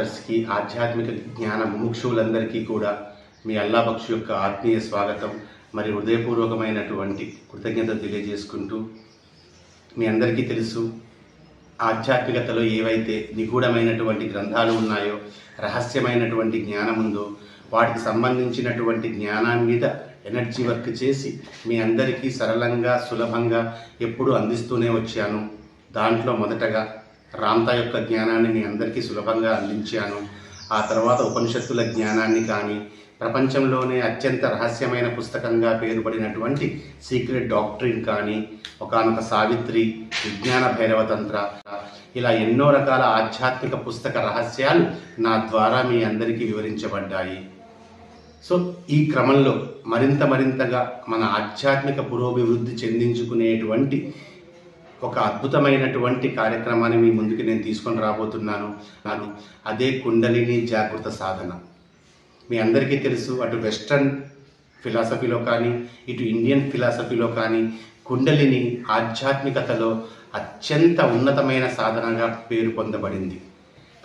మాస్టర్స్కి ఆధ్యాత్మిక జ్ఞాన ముముక్షువులందరికీ కూడా మీ అల్లాబక్షు యొక్క ఆత్మీయ స్వాగతం. మరి హృదయపూర్వకమైనటువంటి కృతజ్ఞత తెలియజేసుకుంటూ మీ అందరికీ తెలుసు ఆధ్యాత్మికతలో ఏవైతే నిగూఢమైనటువంటి గ్రంథాలు ఉన్నాయో రహస్యమైనటువంటి జ్ఞానం ఉందో వాటికి సంబంధించినటువంటి జ్ఞానాన్ని మీద ఎనర్జీ వర్క్ చేసి మీ అందరికీ సరళంగా సులభంగా ఎప్పుడూ అందిస్తూనే వచ్చాను. దాంట్లో మొదటగా రామ్తా యొక్క జ్ఞానాన్ని మీ అందరికీ సులభంగా అందించాను. ఆ తర్వాత ఉపనిషత్తుల జ్ఞానాన్ని కానీ ప్రపంచంలోనే అత్యంత రహస్యమైన పుస్తకంగా పేరుపడినటువంటి సీక్రెట్ డాక్టరీన్ కానీ ఒకనొక సావిత్రి విజ్ఞాన భైరవతంత్ర ఇలా ఎన్నో రకాల ఆధ్యాత్మిక పుస్తక రహస్యాలు నా ద్వారా మీ అందరికీ వివరించబడ్డాయి. సో ఈ క్రమంలో మరింత మరింతగా మన ఆధ్యాత్మిక పురోభివృద్ధి చెందించుకునేటువంటి ఒక అద్భుతమైనటువంటి కార్యక్రమాన్ని మీ ముందుకు నేను తీసుకొని రాబోతున్నాను. నాకు అదే కుండలిని జాగృత సాధన. మీ అందరికీ తెలుసు అటు వెస్ట్రన్ ఫిలాసఫీలో కానీ ఇటు ఇండియన్ ఫిలాసఫీలో కానీ కుండలిని ఆధ్యాత్మికతలో అత్యంత ఉన్నతమైన సాధనగా పేరు పొందబడింది.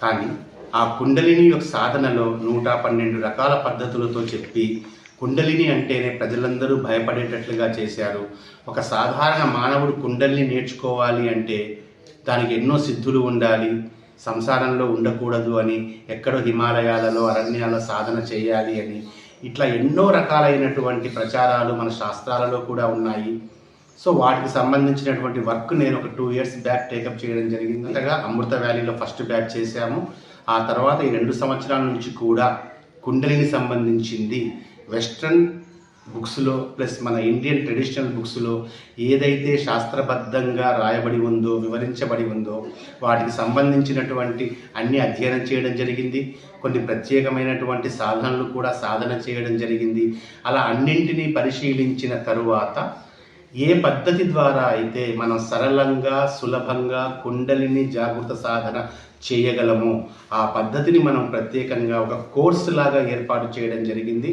కానీ ఆ కుండలిని యొక్క సాధనలో నూట పన్నెండు రకాల పద్ధతులతో చెప్పి కుండలిని అంటేనే ప్రజలందరూ భయపడేటట్లుగా చేశారు. ఒక సాధారణ మానవుడు కుండలిని నేర్చుకోవాలి అంటే దానికి ఎన్నో సిద్ధులు ఉండాలి. సంసారంలో ఉండకూడదు అని ఎక్కడో హిమాలయాలలో అరణ్యాల సాధన చేయాలి అని. ఇట్లా ఎన్నో రకాలైనటువంటి ప్రచారాలు మన శాస్త్రాలలో కూడా ఉన్నాయి. సో వాటికి సంబంధించినటువంటి వర్క్ నేను ఒక టూ ఇయర్స్ బ్యాక్ టేకప్ చేయడం జరిగింది. అంతగా అమృత వ్యాలీలో ఫస్ట్ బ్యాచ్ చేశాము. ఆ తర్వాత ఈ రెండు సంవత్సరాల నుంచి కూడా కుండలిని సంబంధించింది వెస్ట్రన్ బుక్స్లో ప్లస్ మన ఇండియన్ ట్రెడిషనల్ బుక్స్లో ఏదైతే శాస్త్రబద్ధంగా రాయబడి ఉందో వివరించబడి ఉందో వాటికి సంబంధించినటువంటి అన్ని అధ్యయనం చేయడం జరిగింది. కొన్ని ప్రత్యేకమైనటువంటి సాధనలు కూడా సాధన చేయడం జరిగింది. అలా అన్నింటినీ పరిశీలించిన తరువాత ఏ పద్ధతి ద్వారా అయితే మనం సరళంగా సులభంగా కుండలిని జాగృత సాధన చేయగలమో ఆ పద్ధతిని మనం ప్రత్యేకంగా ఒక కోర్సు లాగా ఏర్పాటు చేయడం జరిగింది.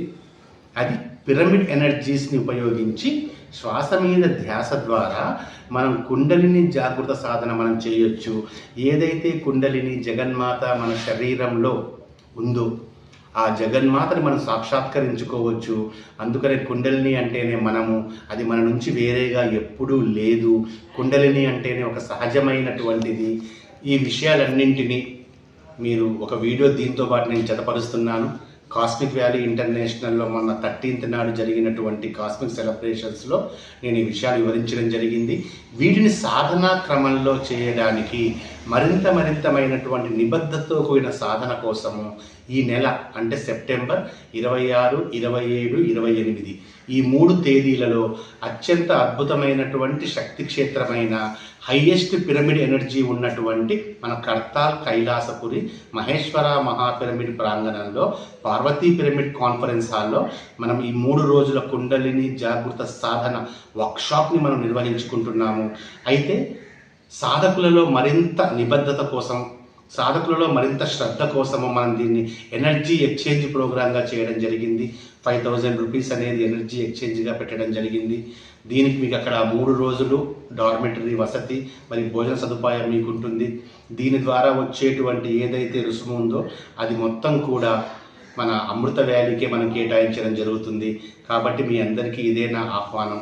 అది పిరమిడ్ ఎనర్జీస్ని ఉపయోగించి శ్వాస మీద ధ్యాస ద్వారా మనం కుండలిని జాగృత సాధన మనం చేయొచ్చు. ఏదైతే కుండలిని జగన్మాత మన శరీరంలో ఉందో ఆ జగన్మాతని మనం సాక్షాత్కరించుకోవచ్చు. అందుకనే కుండలిని అంటేనే మనము అది మన నుంచి వేరేగా ఎప్పుడూ లేదు. కుండలిని అంటేనే ఒక సహజమైనటువంటిది. ఈ విషయాలన్నింటినీ మీరు ఒక వీడియో దీంతో పాటు నేను జతపరుస్తున్నాను. కాస్మిక్ వ్యాలీ ఇంటర్నేషనల్లో మొన్న థర్టీన్త్ నాడు జరిగినటువంటి కాస్మిక్ సెలబ్రేషన్స్లో నేను ఈ విషయాలు వివరించడం జరిగింది. వీటిని సాధనా క్రమంలో చేయడానికి మరింత మరింతమైనటువంటి నిబద్ధతతో కూడిన సాధన కోసము ఈ నెల అంటే సెప్టెంబర్ ఇరవై ఆరు ఇరవై ఏడు ఇరవై ఎనిమిది ఈ మూడు తేదీలలో అత్యంత అద్భుతమైనటువంటి శక్తి క్షేత్రమైన హయ్యెస్ట్ పిరమిడ్ ఎనర్జీ ఉన్నటువంటి మన కర్తాల్ కైలాసపురి మహేశ్వర మహాపిరమిడ్ ప్రాంగణంలో పార్వతీ పిరమిడ్ కాన్ఫరెన్స్ హాల్లో మనం ఈ మూడు రోజుల కుండలిని జాగృత సాధన వర్క్షాప్ని మనం నిర్వహించుకుంటున్నాము. అయితే సాధకులలో మరింత నిబద్ధత కోసం సాధకులలో మరింత శ్రద్ధ కోసము మనం దీన్ని ఎనర్జీ ఎక్స్చేంజ్ ప్రోగ్రాంగా చేయడం జరిగింది. ఫైవ్ థౌజండ్ రూపీస్ అనేది ఎనర్జీ ఎక్స్చేంజ్గా పెట్టడం జరిగింది. దీనికి మీకు అక్కడ మూడు రోజులు డార్మెటరీ వసతి మరి భోజన సదుపాయం మీకు ఉంటుంది దీని ద్వారా వచ్చేటువంటి ఏదైతే రుసుము ఉందో అది మొత్తం కూడా మన అమృత వ్యాలీకే మనం కేటాయించడం జరుగుతుంది. కాబట్టి మీ అందరికీ ఇదే నా ఆహ్వానం.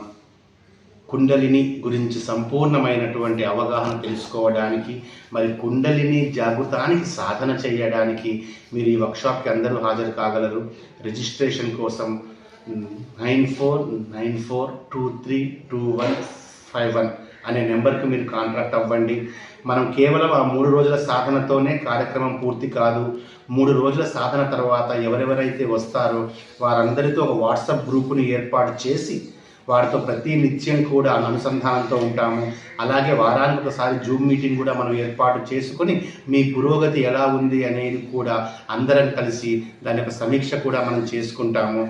కుండలిని గురించి సంపూర్ణమైనటువంటి అవగాహన తెలుసుకోవడానికి మరి కుండలిని జాగృతానికి సాధన చేయడానికి మీరు ఈ వర్క్షాప్కి అందరూ హాజరు కాగలరు. రిజిస్ట్రేషన్ కోసం nine four nine four two three two one five one అనే నెంబర్కి మీరు కాంటాక్ట్ అవ్వండి. మనం కేవలం ఆ మూడు రోజుల సాధనతోనే కార్యక్రమం పూర్తి కాదు. మూడు రోజుల సాధన తర్వాత ఎవరెవరైతే వస్తారో వారందరితో ఒక వాట్సాప్ గ్రూపుని ఏర్పాటు చేసి వారితో ప్రతి నిత్యం కూడా అనుసంధానంతో ఉంటాము. అలాగే వారానికి ఒకసారి జూమ్ మీటింగ్ కూడా మనం ఏర్పాటు చేసుకొని మీ పురోగతి ఎలా ఉంది అనేది కూడా అందరం కలిసి దాని యొక్క సమీక్ష కూడా మనం చేసుకుంటాము.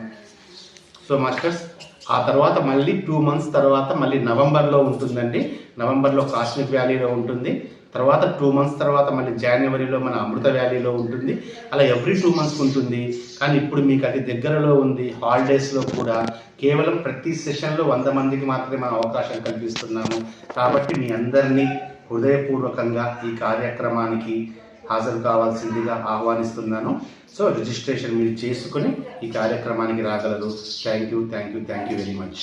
సో మాస్టర్స్ ఆ తర్వాత మళ్ళీ టూ మంత్స్ తర్వాత మళ్ళీ నవంబర్లో ఉంటుందండి. నవంబర్లో కాశ్మీర్ వ్యాలీలో ఉంటుంది. తర్వాత టూ మంత్స్ తర్వాత మళ్ళీ జనవరిలో మన అమృత వ్యాలీలో ఉంటుంది. అలా ఎవ్రీ టూ మంత్స్ ఉంటుంది. కానీ ఇప్పుడు మీకు అది దగ్గరలో ఉంది. హాలిడేస్లో కూడా కేవలం ప్రతి సెషన్లో వంద మందికి మాత్రమే మనం అవకాశం కల్పిస్తున్నాము. కాబట్టి మీ అందరినీ హృదయపూర్వకంగా ఈ కార్యక్రమానికి హాజరు కావాల్సిందిగా ఆహ్వానిస్తున్నాను. సో రిజిస్ట్రేషన్ మీరు చేసుకుని ఈ కార్యక్రమానికి రాగలరు. Thank you thank you thank you very much